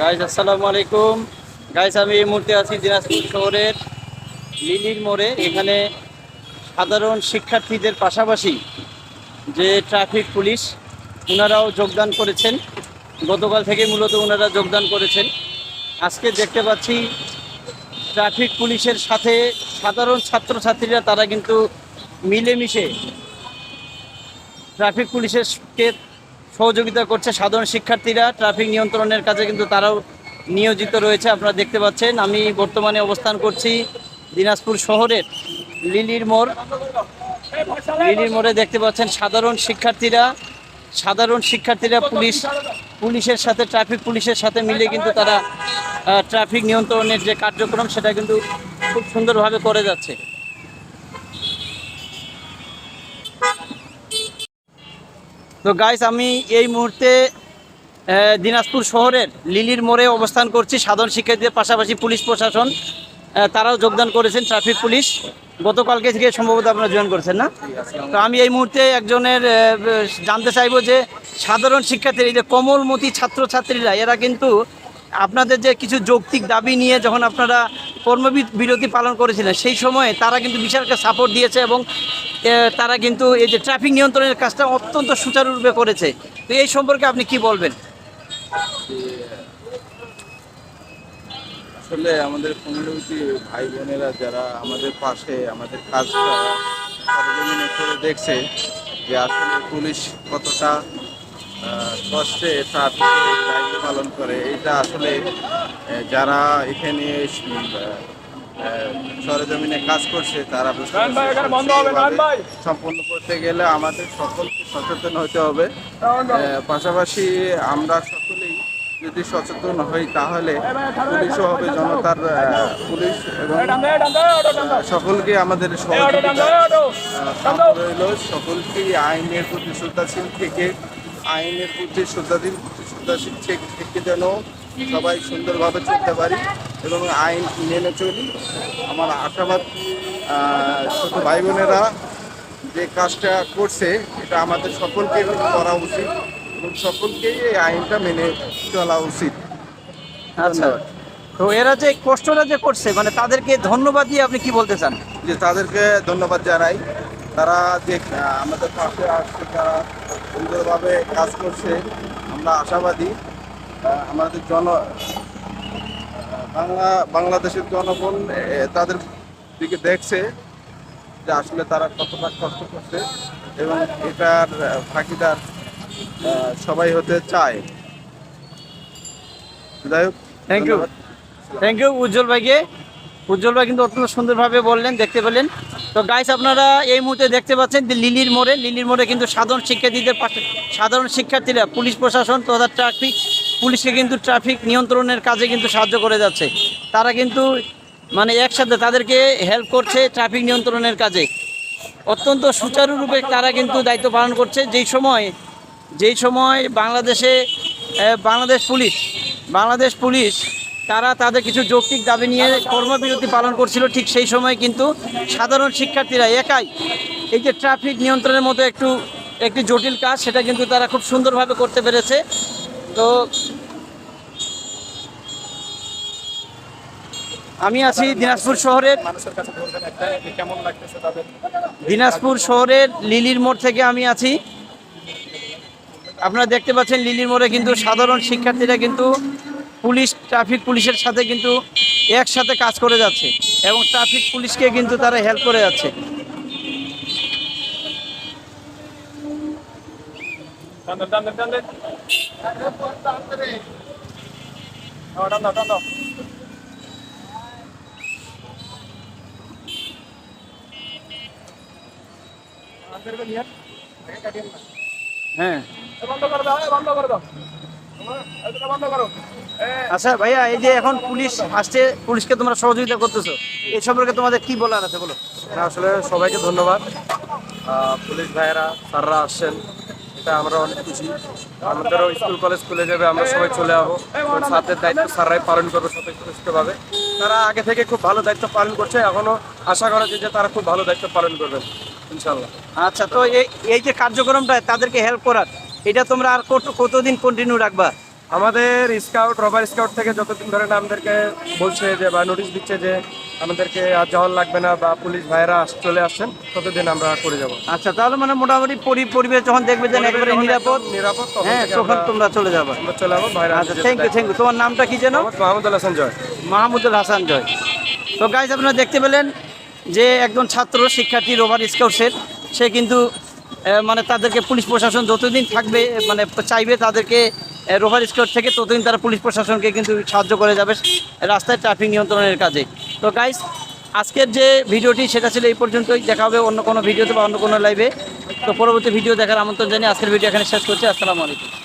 Guys আসসালামু আলাইকুম guys আমি এই মুহূর্তে আছি দিনাজপুর শহরের লিলির মোড়ে। এখানে সাধারণ শিক্ষার্থীদের পাশাপাশি যে ট্রাফিক পুলিশ ওনারাও যোগদান করেছেন। গতকাল থেকে মূলত ওনারা যোগদান করেছেন। আজকে দেখতে পাচ্ছি ট্রাফিক পুলিশের সাথে সাধারণ ছাত্রছাত্রীরা, তারা কিন্তু মিলেমিশে ট্রাফিক পুলিশেরকে সহযোগিতা করছে সাধারণ শিক্ষার্থীরা। ট্রাফিক নিয়ন্ত্রণের কাজে কিন্তু তারাও নিয়োজিত রয়েছে, আপনারা দেখতে পাচ্ছেন। আমি বর্তমানে অবস্থান করছি দিনাজপুর শহরের লিলির মোড়। লিলির মোড়ে দেখতে পাচ্ছেন সাধারণ শিক্ষার্থীরা। সাধারণ শিক্ষার্থীরা পুলিশ, পুলিশের সাথে, ট্রাফিক পুলিশের সাথে মিলে কিন্তু তারা ট্রাফিক নিয়ন্ত্রণের যে কার্যক্রম, সেটা কিন্তু খুব সুন্দরভাবে করে যাচ্ছে। তো গাইস আমি এই মুহূর্তে দিনাজপুর শহরের লিলির মোড়ে অবস্থান করছি। সাধারণ শিক্ষার্থীদের পাশাপাশি পুলিশ প্রশাসন তারাও যোগদান করেছেন, ট্রাফিক পুলিশ। গতকালকে থেকে সম্ভবত আপনারা জয়েন করেছেন না? তো আমি এই মুহূর্তে একজনের জানতে চাইব যে, সাধারণ শিক্ষার্থীরা এই যে কমলমতি ছাত্রছাত্রীরা, এরা কিন্তু আপনাদের যে কিছু যৌক্তিক দাবি নিয়ে যখন আপনারা কর্মবিরতি পালন করেছিলেন, সেই সময়ে তারা কিন্তু বিশাল সাপোর্ট দিয়েছে এবং তারা কিন্তু এই যে ট্রাফিক নিয়ন্ত্রণের কাজটা অত্যন্ত সুচারুরূপে করেছে। তো এই সম্পর্কে আপনি কি বলবেন? আসলে আমাদের কমিউনিটি ভাই বোনেরা যারা আমাদের পাশে, আমাদের কাজটা করে দেখছে যে আসলে পুলিশ কতটা কষ্টে ট্রাফিকের দায়িত্ব পালন করে, এটা আসলে যারা এখানে সরজমিনে কাজ করছে তারা সম্পূর্ণ করতে গেলে আমাদের সকলকে সচেতন হতে হবে। পাশাপাশি আমরা সকলেই যদি সচেতন হই তাহলে পুলিশও হবে জনতার পুলিশ এবং সকলকে আমাদের সহযোগিতা রইল। সকলকে আইনের প্রতি শ্রদ্ধাশীল থেকে আইনের প্রতি শ্রদ্ধাশীল শ্রদ্ধাশীল থেকে যেন সবাই সুন্দরভাবে চলতে পারি এবং আইন মেনে চলি। আমার আশাবাদ ছোট ভাই বোনেরা যে কাজটা করছে এটা আমাদের সকলকে করা উচিত এবং সকলকেই এই আইনটা মেনে চলা উচিত। আচ্ছা। তো এরা যে কষ্টটা যে করছে মানে তাদেরকে ধন্যবাদ দিয়ে আপনি কি বলতে চান? যে তাদেরকে ধন্যবাদ জানাই। তারা যে আমাদের পাশে আসছে তারা সুন্দরভাবে কাজ করছে। আমরা আশাবাদী। আমাদের জন বাংলা বাংলাদেশের জনগণ তাদের দিকে দেখছে যে আসলে তারা কতটা কষ্ট করছে এবং এটার ভাগিদার সবাই হতে চায়। যাই হোক thank you. Thank you Ujjwal ভাইকে। উজ্জ্বল ভাই কিন্তু অত্যন্ত সুন্দরভাবে বললেন দেখতে পেলেন। তো গাইস আপনারা এই মুহূর্তে দেখতে পাচ্ছেন যে লিলির মোড়ে লিলির মোড়ে কিন্তু সাধারণ শিক্ষার্থীদের পাশে সাধারণ শিক্ষার্থীরা পুলিশ প্রশাসন তথা ট্রাফিক পুলিশকে কিন্তু ট্রাফিক নিয়ন্ত্রণের কাজে কিন্তু সাহায্য করে যাচ্ছে। তারা কিন্তু মানে একসাথে তাদেরকে হেল্প করছে ট্রাফিক নিয়ন্ত্রণের কাজে। অত্যন্ত সুচারুরূপে তারা কিন্তু দায়িত্ব পালন করছে। যেই সময় যেই সময় বাংলাদেশে বাংলাদেশ পুলিশ বাংলাদেশ পুলিশ তারা তাদের কিছু যৌক্তিক দাবি নিয়ে কর্মবিরতি পালন করছিল, ঠিক সেই সময় কিন্তু সাধারণ শিক্ষার্থীরা একাই এই যে ট্রাফিক নিয়ন্ত্রণের মতো একটু, একটি জটিল কাজ, সেটা কিন্তু তারা খুব সুন্দরভাবে করতে পেরেছে। তো আমি আছি দিনাজপুর শহরের দিনাজপুর শহরের লিলির মোড় থেকে আমি আছি। আপনারা দেখতে পাচ্ছেন লিলির মোড়ে কিন্তু সাধারণ শিক্ষার্থীরা কিন্তু পুলিশ ট্রাফিক পুলিশের সাথে কিন্তু একসাথে কাজ করে যাচ্ছে এবং ট্রাফিক পুলিশকে কিন্তু তারা হেল্প করে যাচ্ছে। হ্যাঁ, আচ্ছা ভাইয়া এই যে এখন পুলিশ আসছে পুলিশকে তোমরা সহযোগিতা করতেছো এই সম্পর্কে তোমাদের কি বলার আছে বলো? আসলে সবাইকে ধন্যবাদ। পুলিশ ভাইয়েরা স্যাররা আসছেন। এটা আমরা অনেক খুশি। আমাদেরও স্কুল কলেজ খুলে যাবে আমরা সবাই চলে যাব স্যারদের দায়িত্ব স্যাররাই পালন করবে স্বতঃস্ফূর্তভাবে তারা আগে থেকে খুব ভালো দায়িত্ব পালন করছে এখনও আশা করা যায় যে তারা খুব ভালো দায়িত্ব পালন করবেন ইনশাল্লাহ আচ্ছা তো এই এই যে কার্যক্রমটা তাদেরকে হেল্প করার এটা তোমরা আর কত কতদিন কন্টিনিউ রাখবা? আমাদের স্কাউট রবার স্কাউট থেকে যতদিন ধরে আমাদেরকে বলছে যে বা নোটিশ দিচ্ছে যে আমাদেরকে আর যাওয়ার লাগবে না বা পুলিশ ভাইরা চলে আসছেন ততদিন আমরা করে যাব। আচ্ছা তাহলে মানে মোটামুটি পরি- পরিবেশ যখন দেখবে যে একেবারে নিরাপদ নিরাপদ হ্যাঁ তখন তোমরা চলে যাবে। আমরা চলে যাব ভাইরা আচ্ছা থ্যাংক ইউ থ্যাংক ইউ তোমার নামটা কি যেন? মাহমুদুল হাসান জয়। মাহমুদুল হাসান জয়। তো গাইজ আপনারা দেখতে পেলেন যে একজন ছাত্র শিক্ষার্থী রোভার স্কাউটসের সে কিন্তু মানে তাদেরকে পুলিশ প্রশাসন যতদিন থাকবে মানে চাইবে তাদেরকে রোভার স্কোয়ার থেকে ততদিন তারা পুলিশ প্রশাসনকে কিন্তু সাহায্য করে যাবে রাস্তায় ট্রাফিক নিয়ন্ত্রণের কাজে। তো গাইস আজকের যে ভিডিওটি, সেটা ছিল এই পর্যন্তই। দেখা হবে অন্য কোনো ভিডিওতে বা অন্য কোনো লাইভে তো পরবর্তী ভিডিও দেখার আমন্ত্রণ জানিয়ে আজকের ভিডিও এখানে শেষ করছি। আসসালামু আলাইকুম।